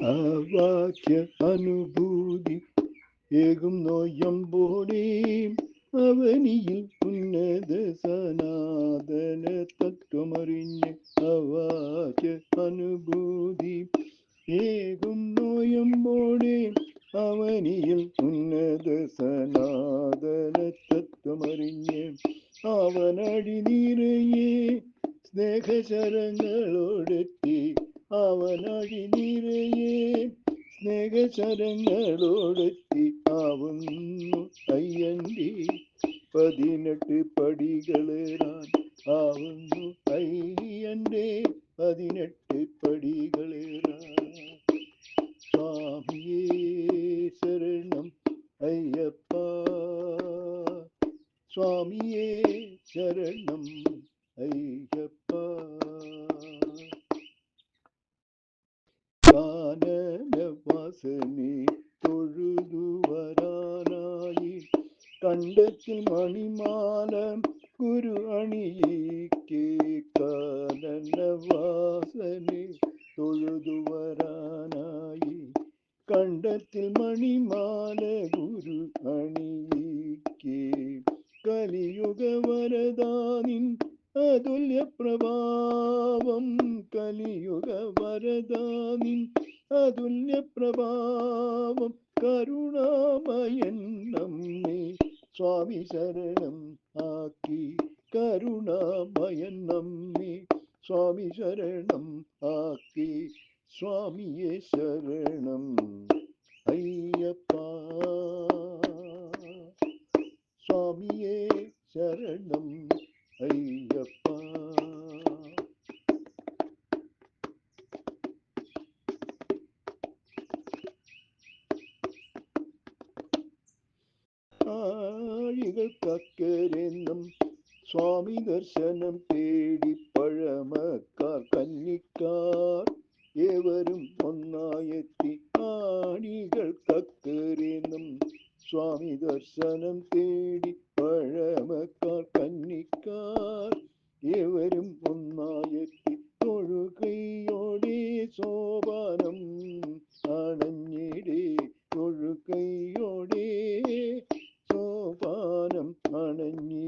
അവാക്യ അനുഭൂതി ഏകും നോയമ്പോടെ അവനിയിൽ ഉന്നത സനാതന തത്വമറിഞ്ഞ് അവാക്യ അനുഭൂതി ഏകും നോയമ്പോടെ അവനിയിൽ ഉന്നത സനാതന തത്വമറിഞ്ഞ് അവനടി നിറയെ സ്നേഹശരങ്ങളോടെത്തി അവനടി നിറയെ സ്നേഹശരങ്ങളോടെത്തി ആവുന്നു അയ്യന്റെ പതിനെട്ട് പടികളേറാൻ ആവുന്നു അയ്യന്റെ പതിനെട്ട് പടികളേറാൻ. സ്വാമിയേ ശരണം അയ്യപ്പ. സ്വാമിയേ ശരണം അയ്യപ്പ வாசனே தொழுதுவரானாயி கண்டத்தில் மணிமான குரு அணியே கேட்கான வாசனே தொழுதுவரானாயி கண்டத்தில் மணிமால குரு அணியே கலியுக வரதானின் അതുല്യ പ്രഭാവം കലിയുഗ വരദാനിൻ. അതുല്യ പ്രഭാവം കരുണാമയൻ നമ്മെ സ്വാമി ശരണം ആക്കി. കരുണാമയൻ നമ്മെ സ്വാമി ശരണം ആക്കി. സ്വാമിയെ ശരണം. അയ്യപ്പ. സ്വാമിയെ ശരണം സ്വാമി ദർശനം തേടി പഴമക്കാർ കന്നിക്കാർ ഏവരും ഒന്നായെത്തി. ആണികൾക്കക്കരെന്നും സ്വാമി ദർശനം തേടി പഴമക്കാർ കന്നിക്കാർ ഏവരും ഒന്നായെത്തി. തൊഴുകൈയോടെ സോപാനം അണഞ്ഞിടേ തൊഴുകൈയോടെ സോപാനം അണഞ്ഞിടേ.